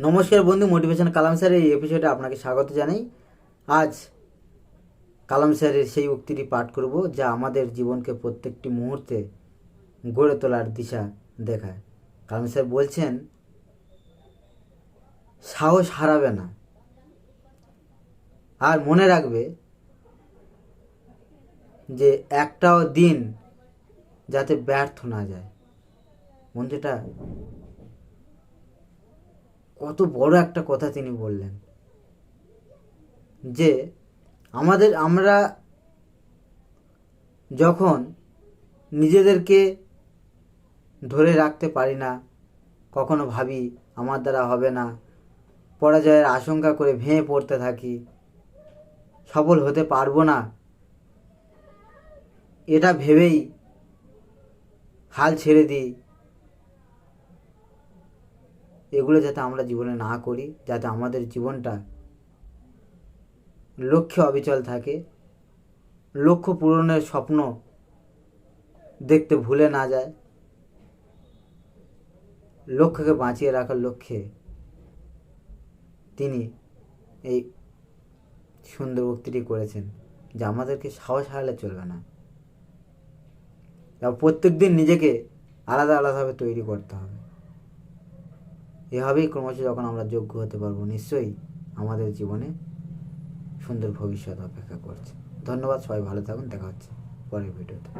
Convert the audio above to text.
নমস্কার বন্ধু মোটিভেশন কালাম স্যারের এই এপিসোডে আপনাকে স্বাগত জানাই। আজ কালাম স্যারের সেই উক্তিটি পাঠ করব যা আমাদের জীবনকে প্রত্যেকটি মুহূর্তে গড়ে তোলার দিশা দেখায়। কালাম স্যার বলছেন, সাহস হারাবে না। আর মনে রাখবে যে একটাও দিন যাতে ব্যর্থ না যায়। বন্ধুটা কত বড় একটা কথা তিনি বললেন। যে আমাদের, আমরা যখন নিজেদেরকে ধরে রাখতে পারি না, কখনো ভাবি আমার দ্বারা হবে না, পরাজয়ের আশঙ্কা করে ভেঙে পড়তে থাকি, সফল হতে পারব না, এটা ভেবেই হাল ছেড়ে দিই। এগুলো যাতে আমরা জীবনে না করি, যাতে আমাদের জীবনটা লক্ষ্যে অবিচল থাকে, লক্ষ্য পূরণের স্বপ্ন দেখতে ভুলে না যায়, লক্ষ্যকে বাঁচিয়ে রাখার লক্ষ্যে তিনি এই সুন্দর উক্তিটি করেছেন যে আমাদেরকে সাহস হারালে চলবে না। প্রত্যেক দিন নিজেকে আলাদা আলাদাভাবে তৈরি করতে হবে। এভাবেই ক্রমশ যখন আমরা যোগ্য হতে পারব, নিশ্চয়ই আমাদের জীবনে সুন্দর ভবিষ্যৎ অপেক্ষা করছে। ধন্যবাদ, সবাই ভালো থাকুন, দেখা হচ্ছে পরের ভিডিওতে।